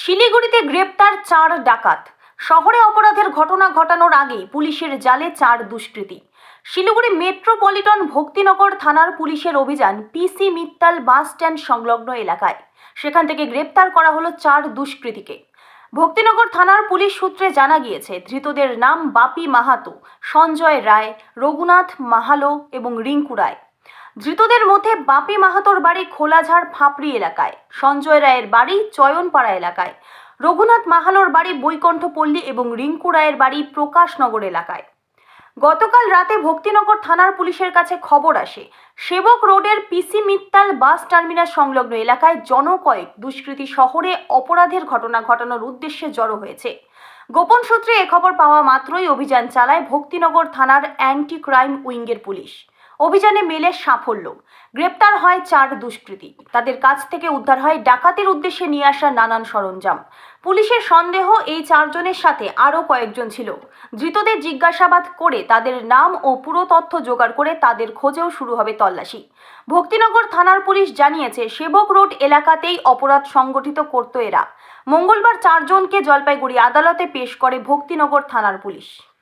শিলিগুড়িতে গ্রেপ্তার চার ডাকাত। শহরে অপরাধের ঘটনা ঘটানোর আগে পুলিশের জালে চার দুষ্কৃতী। শিলিগুড়ি মেট্রোপলিটন ভক্তিনগর থানার পুলিশের অভিযান পিসি মিত্তাল বাস স্ট্যান্ড সংলগ্ন এলাকায়। সেখান থেকে গ্রেপ্তার করা হলো চার দুষ্কৃতীকে। ভক্তিনগর থানার পুলিশ সূত্রে জানা গিয়েছে, ধৃতদের নাম বাপি মাহাতো, সঞ্জয় রায়, রঘুনাথ মাহালো এবং রিঙ্কু রায়। ধৃতদের মধ্যে বাপি মাহাতোর বাড়ি খোলাঝাড় ফাঁপড়ি এলাকায়, সঞ্জয় রায়ের বাড়ি চয়নপাড়া এলাকায়, রঘুনাথ মাহালোর বাড়ি বৈকণ্ঠপল্লী এবং রিঙ্কু রায়ের বাড়ি প্রকাশনগর এলাকায়। গতকাল রাতে ভক্তিনগর থানার পুলিশের কাছে খবর আসে, সেবক রোডের পিসি মিত্তাল বাস টার্মিনাস সংলগ্ন এলাকায় জনকয়েক দুষ্কৃতী শহরে অপরাধের ঘটনা ঘটানোর উদ্দেশ্যে জড়ো হয়েছে। গোপন সূত্রে এ খবর পাওয়া মাত্রই অভিযান চালায় ভক্তিনগর থানার অ্যান্টি ক্রাইম উইংয়ের পুলিশ। অভিযানে মেলে সাফল্য। গ্রেপ্তার হয় চার দুষ্কৃতী। তাদের কাছ থেকে উদ্ধার হয় ডাকাতির উদ্দেশ্যে নিয়ে আসা নানান সরঞ্জাম। পুলিশের সন্দেহ, এই চারজনের সাথে আরও কয়েকজন ছিল। ধৃতদের জিজ্ঞাসাবাদ করে তাদের নাম ও পুরো তথ্য জোগাড় করে তাদের খোঁজেও শুরু হবে তল্লাশি। ভক্তিনগর থানার পুলিশ জানিয়েছে, সেবক রোড এলাকাতেই অপরাধ সংগঠিত করত এরা। মঙ্গলবার চারজনকে জলপাইগুড়ি আদালতে পেশ করে ভক্তিনগর থানার পুলিশ।